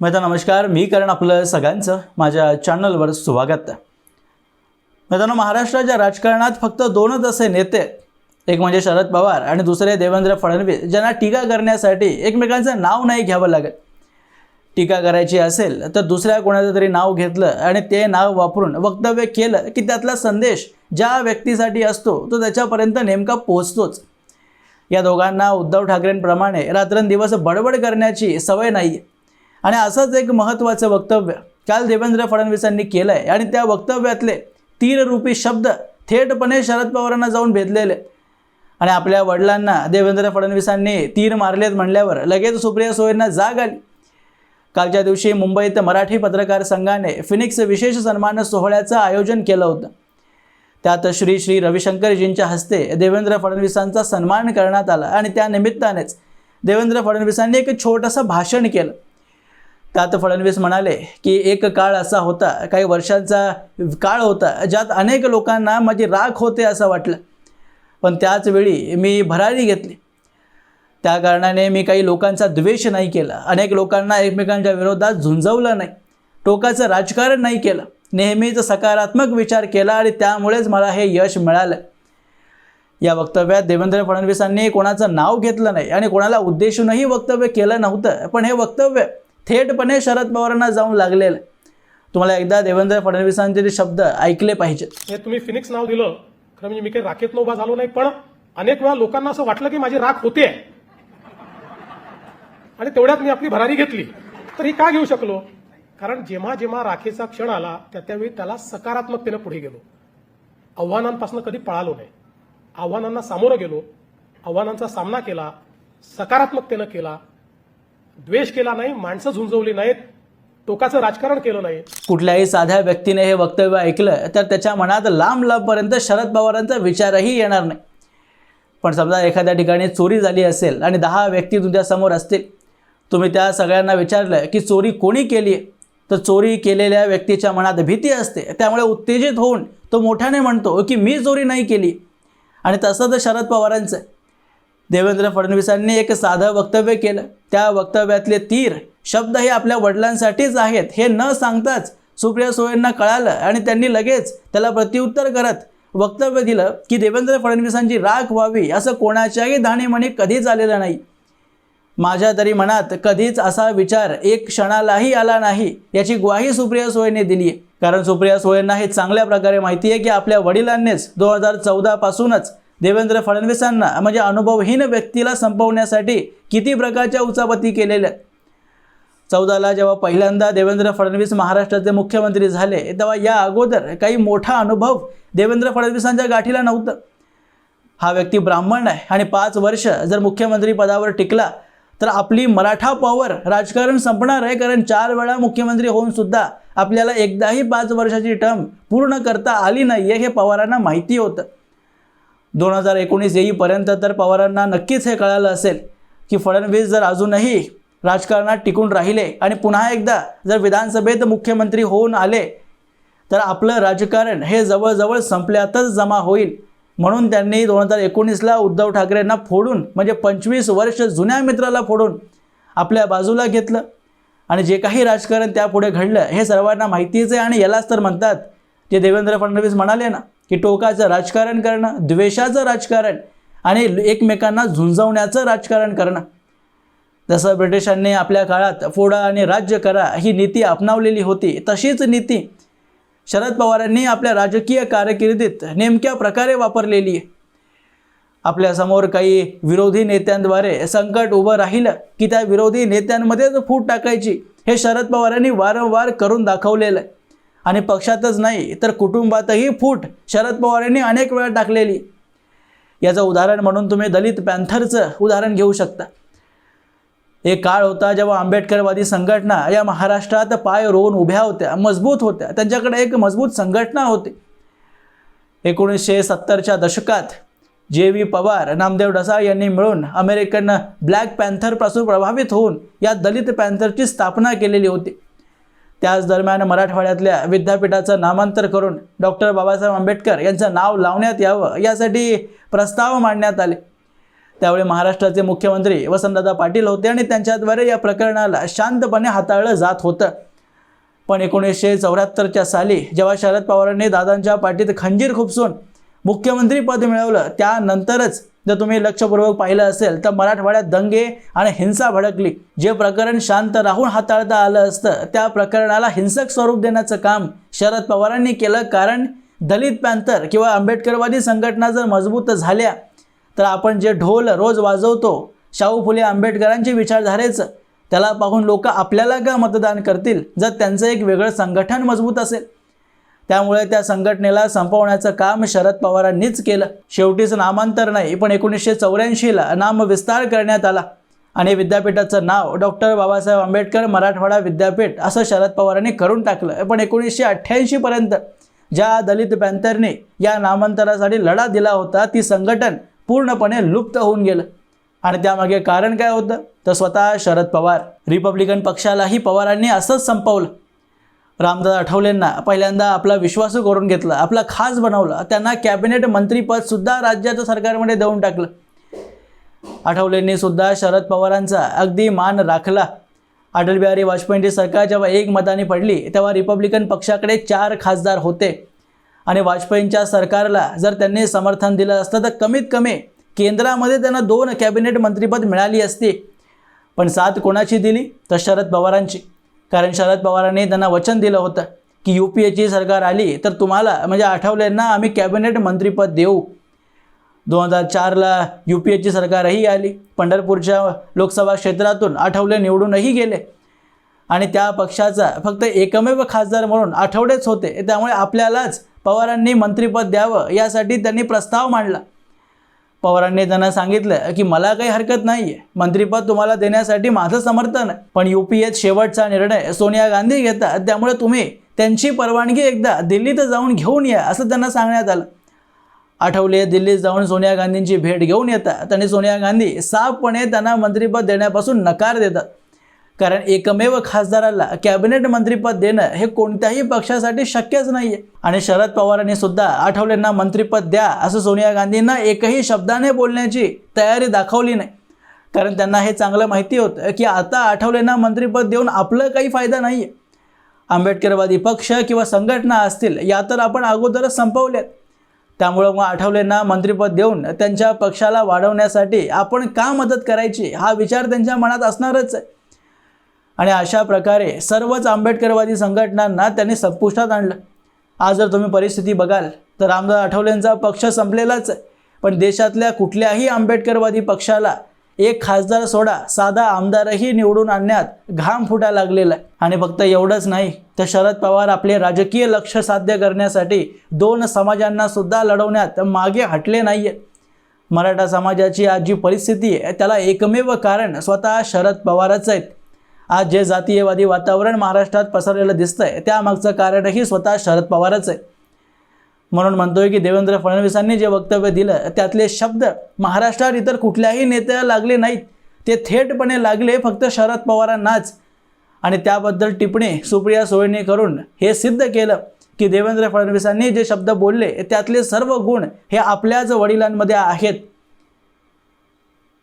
मित्र नमस्कार. मी करण आपलं सगळ्यांचं माझ्या चॅनलवर स्वागत. आहे मित्रांनो महाराष्ट्राच्या राजकारणात फक्त दोनच असे नेते एक म्हणजे शरद पवार आणि दुसरे देवेंद्र फडणवीस ज्यांना टीका करण्यासाठी एकमेकांचं नाव नाही घ्यावं लागत. टीका करायची असेल तर दुसऱ्या कोणाचं तरी नाव घेतलं आणि ते नाव वापरून वक्तव्य केलं की त्यातला संदेश ज्या व्यक्तीसाठी असतो तो त्याच्यापर्यंत नेमका पोहोचतोच. या दोघांना उद्धव ठाकरेंप्रमाणे रात्रंदिवस बडबड करण्याची सवय नाही. आहे आणि असंच एक महत्त्वाचं वक्तव्य काल देवेंद्र फडणवीसांनी केलं आहे आणि त्या वक्तव्यातले तीररूपी शब्द थेटपणे शरद पवारांना जाऊन भेदलेले. आणि आपल्या वडिलांना देवेंद्र फडणवीसांनी तीर मारलेत म्हणल्यावर लगेच सुप्रिया सोयेंना जाग आली. कालच्या दिवशी मुंबईत मराठी पत्रकार संघाने फिनिक्स विशेष सन्मान सोहळ्याचं आयोजन केलं होतं. त्यात श्री श्री रविशंकरजींच्या हस्ते देवेंद्र फडणवीसांचा सन्मान करण्यात आला. आणि त्या निमित्तानेच देवेंद्र फडणवीसांनी एक छोटंसं भाषण केलं. त्यात फडणवीस म्हणाले की एक काळ असा होता काही वर्षांचा काळ होता ज्यात अनेक लोकांना माझी राख होते असं वाटलं. पण त्याचवेळी मी भरारी घेतली. त्या कारणाने मी काही लोकांचा द्वेष नाही केला. अनेक लोकांना एकमेकांच्या विरोधात झुंजवलं नाही. टोकाचं राजकारण नाही केलं. नेहमीच सकारात्मक विचार केला आणि त्यामुळेच मला हे यश मिळालं. या वक्तव्यात देवेंद्र फडणवीसांनी कोणाचं नाव घेतलं नाही आणि कोणाला उद्देशूनही वक्तव्य केलं नव्हतं. पण हे वक्तव्य थेटपणे शरद पवारांना जाऊन लागलेलं. आहे. तुम्हाला एकदा देवेंद्र फडणवीसांचे ते शब्द ऐकले पाहिजेत. हे तुम्ही फिनिक्स नाव दिलं. खरं म्हणजे मी काही राखेत उभा झालो नाही पण अनेक वेळा लोकांना असं वाटलं की माझी राख होते आणि तेवढ्यात मी आपली भरारी घेतली. तर ही का घेऊ शकलो? कारण जेव्हा जेव्हा राखेचा क्षण आला त्या त्यावेळी त्याला सकारात्मकतेनं पुढे गेलो. आव्हानांपासून कधी पळालो नाही. आव्हानांना सामोरं गेलो. आव्हानांचा सामना केला. सकारात्मकतेनं केला. द्वेष केला नाही माणसं झुंजवली नाहीत टोकाचं राजकारण केलं नाही. कुठल्याही साध्या व्यक्तीने हे वक्तव्य ऐकलं तर त्याच्या मनात लांब लांबपर्यंत शरद पवारांचा विचारही येणार नाही. पण समजा एखाद्या ठिकाणी चोरी झाली असेल आणि दहा व्यक्ती तुमच्यासमोर असतील तुम्ही त्या सगळ्यांना विचारलं की चोरी कोणी केली तर चोरी केलेल्या व्यक्तीच्या मनात भीती असते त्यामुळे उत्तेजित होऊन तो मोठ्याने म्हणतो की मी चोरी नाही केली. आणि तसं तर शरद पवारांचं आहे. देवेंद्र फडणवीसांनी एक साधं वक्तव्य केलं. त्या वक्तव्यातले तीर शब्द हे आपल्या वडिलांसाठीच आहेत हे न सांगताच सुप्रिया सुळेंना कळालं आणि त्यांनी लगेच त्याला प्रत्युत्तर करत वक्तव्य दिलं की देवेंद्र फडणवीसांची राख व्हावी असं कोणाच्याही धाणीमणी कधीच आलेलं नाही. माझ्या तरी मनात कधीच असा विचार एक क्षणालाही आला नाही याची ग्वाही सुप्रिया सुळेने दिली आहे कारण सुप्रिया सुळेंना हे चांगल्या प्रकारे माहिती आहे की आपल्या वडिलांनीच दोन हजार चौदापासूनच देवेंद्र फडणवीसांना म्हणजे अनुभवहीन व्यक्तीला संपवण्यासाठी किती प्रकारच्या उचापती केलेल्या? चौदाला जेव्हा पहिल्यांदा देवेंद्र फडणवीस महाराष्ट्राचे मुख्यमंत्री झाले तेव्हा या अगोदर काही मोठा अनुभव देवेंद्र फडणवीसांच्या गाठीला नव्हतं. हा व्यक्ती ब्राह्मण आहे आणि पाच वर्ष जर मुख्यमंत्री पदावर टिकला तर आपली मराठा पॉवर राजकारण संपणार आहे कारण चार वेळा मुख्यमंत्री होऊन सुद्धा आपल्याला एकदाही पाच वर्षाची टर्म पूर्ण करता आली नाही आहे हे पवारांना माहिती होतं. दोन हजार एकोणीस येईपर्यंत तर पवारांना नक्कीच हे कळालं असेल की फडणवीस जर अजूनही राजकारणात टिकून राहिले आणि पुन्हा एकदा जर विधानसभेत मुख्यमंत्री होऊन आले तर आपलं राजकारण हे जवळजवळ संपल्यातच जमा होईल. म्हणून त्यांनी दोन हजार एकोणीसला उद्धव ठाकरेंना फोडून म्हणजे पंचवीस वर्ष जुन्या मित्राला फोडून आपल्या बाजूला घेतलं. आणि जे काही राजकारण त्यापुढे घडलं हे सर्वांना माहितीच आहे आणि यालाच तर म्हणतात जे देवेंद्र फडणवीस म्हणाले ना की टोकाचं राजकारण करणं द्वेषाचं राजकारण आणि एकमेकांना झुंजवण्याचं राजकारण करणं. जसं ब्रिटिशांनी आपल्या काळात फोडा आणि राज्य करा ही नीती अपनावलेली होती तशीच नीती शरद पवारांनी आपल्या राजकीय कारकिर्दीत नेमक्या प्रकारे वापरलेली आहे. आपल्यासमोर काही विरोधी नेत्यांद्वारे संकट उभं राहिलं की त्या विरोधी नेत्यांमध्येच फूट टाकायची हे शरद पवारांनी वारंवार करून दाखवलेलं आहे. आणि पक्षातच नाही तर कुटुंबातही फूट. शरद पवार यांनी अनेक वेळा टाकलेली. याचं उदाहरण म्हणून तुम्ही दलित पॅन्थरचं उदाहरण घेऊ शकता. एक काळ होता जेव्हा आंबेडकरवादी संघटना या महाराष्ट्रात पाय रोवून उभ्या होत्या मजबूत होत्या. त्यांच्याकडे एक मजबूत संघटना होती. एकोणीसशे सत्तरच्या दशकात जे व्ही पवार नामदेव डसाळ यांनी मिळून अमेरिकन ब्लॅक पॅन्थरपासून प्रभावित होऊन या दलित पॅन्थरची स्थापना केलेली होती. त्याच दरम्यान मराठवाड्यातल्या विद्यापीठाचं नामांतर करून डॉक्टर बाबासाहेब आंबेडकर यांचं नाव लावण्यात यावं यासाठी प्रस्ताव मांडण्यात आले. त्यावेळी महाराष्ट्राचे मुख्यमंत्री वसंतदादा पाटील होते आणि त्यांच्याद्वारे या प्रकरणाला शांतपणे हाताळलं जात होतं. पण एकोणीसशे चौऱ्याहत्तरच्या साली जेव्हा शरद पवारांनी दादांच्या पाठीत खंजीर खुपसून मुख्यमंत्री पद मिळवलं त्यानंतरच जर तुम्ही लक्षपूर्वक पाहिलं असेल तर मराठवाड्यात दंगे आणि हिंसा भडकली. जे प्रकरण शांत राहून हाताळता आलं असतं त्या प्रकरणाला हिंसक स्वरूप देण्याचं काम शरद पवारांनी केलं. कारण दलित पॅंथर किंवा आंबेडकरवादी संघटना जर मजबूत झाल्या तर आपण जे ढोल रोज वाजवतो शाहू फुले आंबेडकरांची विचारधारेचं त्याला पाहून लोक आपल्याला का मतदान करतील? जर त्यांचं एक वेगळं संघटन मजबूत असेल त्यामुळे त्या संघटनेला संपवण्याचं काम शरद पवारांनीच केलं. शेवटीच नामांतर नाही पण एकोणीसशे चौऱ्याऐंशीला नामविस्तार करण्यात आला. आणि विद्यापीठाचं नाव डॉक्टर बाबासाहेब आंबेडकर मराठवाडा विद्यापीठ असं शरद पवारांनी करून टाकलं. पण एकोणीसशे अठ्ठ्याऐंशीपर्यंत ज्या दलित पॅंथरने या नामांतरासाठी लढा दिला होता ती संघटन पूर्णपणे लुप्त होऊन गेलं. आणि त्यामागे कारण काय होतं? तर स्वतः शरद पवार रिपब्लिकन पक्षालाही पवारांनी असंच संपवलं. रामदास आठवलेंना पहिल्यांदा आपला विश्वासू करून घेतला आपला खास बनवला त्यांना कॅबिनेट मंत्रीपदसुद्धा राज्याच्या सरकारमध्ये देऊन टाकलं. आठवलेंनी सुद्धा शरद पवारांचा अगदी मान राखला. अटल बिहारी वाजपेयींची सरकार जेव्हा एक मताने पडली तेव्हा रिपब्लिकन पक्षाकडे चार खासदार होते. आणि वाजपेयींच्या सरकारला जर त्यांनी समर्थन दिलं असतं तर कमीत कमी केंद्रामध्ये त्यांना दोन कॅबिनेट मंत्रीपद मिळाली असती. पण साथ कोणाची दिली? तर शरद पवारांची. कारण शरद पवारांनी त्यांना वचन दिलं होतं की यू पी एची सरकार आली तर तुम्हाला म्हणजे आठवलेंना आम्ही कॅबिनेट मंत्रीपद देऊ. दोन हजार चारला यू पी एची सरकारही आली. पंढरपूरच्या लोकसभा क्षेत्रातून आठवले निवडूनही गेले. आणि त्या पक्षाचा फक्त एकमेव खासदार म्हणून आठवडेच होते. त्यामुळे आपल्यालाच पवारांनी मंत्रिपद द्यावं यासाठी त्यांनी प्रस्ताव मांडला. पवारांनी त्यांना सांगितलं की मला काही हरकत नाही आहे मंत्रीपद तुम्हाला देण्यासाठी माझं समर्थन आहे. पण यू पी एत शेवटचा निर्णय सोनिया गांधी घेतात. त्यामुळे तुम्ही त्यांची परवानगी एकदा दिल्लीत जाऊन घेऊन या असं त्यांना सांगण्यात आलं. आठवले दिल्लीत जाऊन सोनिया गांधींची भेट घेऊन येतात आणि सोनिया गांधी साफपणे त्यांना मंत्रिपद देण्यापासून नकार देतात. कारण एकमेव खासदाराला कॅबिनेट मंत्रीपद देणं हे कोणत्याही पक्षासाठी शक्यच नाही आहे आणि शरद पवारांनी सुद्धा आठवलेंना मंत्रीपद द्या असं सोनिया गांधींना एकही शब्दाने बोलण्याची तयारी दाखवली नाही. कारण त्यांना हे चांगलं माहिती होतं की आता आठवलेंना मंत्रीपद देऊन आपलं काही फायदा नाही आहे आंबेडकरवादी पक्ष किंवा संघटना असतील या तर आपण अगोदरच संपवल्यात. त्यामुळं मग आठवलेंना मंत्रिपद देऊन त्यांच्या पक्षाला वाढवण्यासाठी आपण का मदत करायची हा विचार त्यांच्या मनात असणारच आहे. आणि अशा प्रकारे सर्वच आंबेडकरवादी संघटनांना त्यांनी संपुष्टात आणलं. आज जर तुम्ही परिस्थिती बघाल तर रामदास आठवलेंचा पक्ष संपलेलाच आहे. पण देशातल्या कुठल्याही आंबेडकरवादी पक्षाला एक खासदार सोडा साधा आमदारही निवडून आणण्यात घाम फुटा लागलेला आहे. आणि फक्त एवढंच नाही तर शरद पवार आपले राजकीय लक्ष साध्य करण्यासाठी दोन समाजांना सुद्धा लढवण्यात मागे हटले नाही आहेत मराठा समाजाची आज जी परिस्थिती आहे त्याला एकमेव कारण स्वतः शरद पवारच आहेत. आज जे जातीयवादी वातावरण महाराष्ट्रात पसरलेलं दिसतंय त्यामागचं कारणही स्वतः शरद पवारच आहे. म्हणून म्हणतोय की देवेंद्र फडणवीसांनी जे वक्तव्य दिलं त्यातले शब्द महाराष्ट्रात इतर कुठल्याही नेत्याला लागले नाहीत. ते थेटपणे लागले फक्त शरद पवारांनाच. आणि त्याबद्दल टिप्पणी सुप्रिया सुळेंनी करून हे सिद्ध केलं की देवेंद्र फडणवीसांनी जे शब्द बोलले त्यातले सर्व गुण हे आपल्याच वडिलांमध्ये आहेत.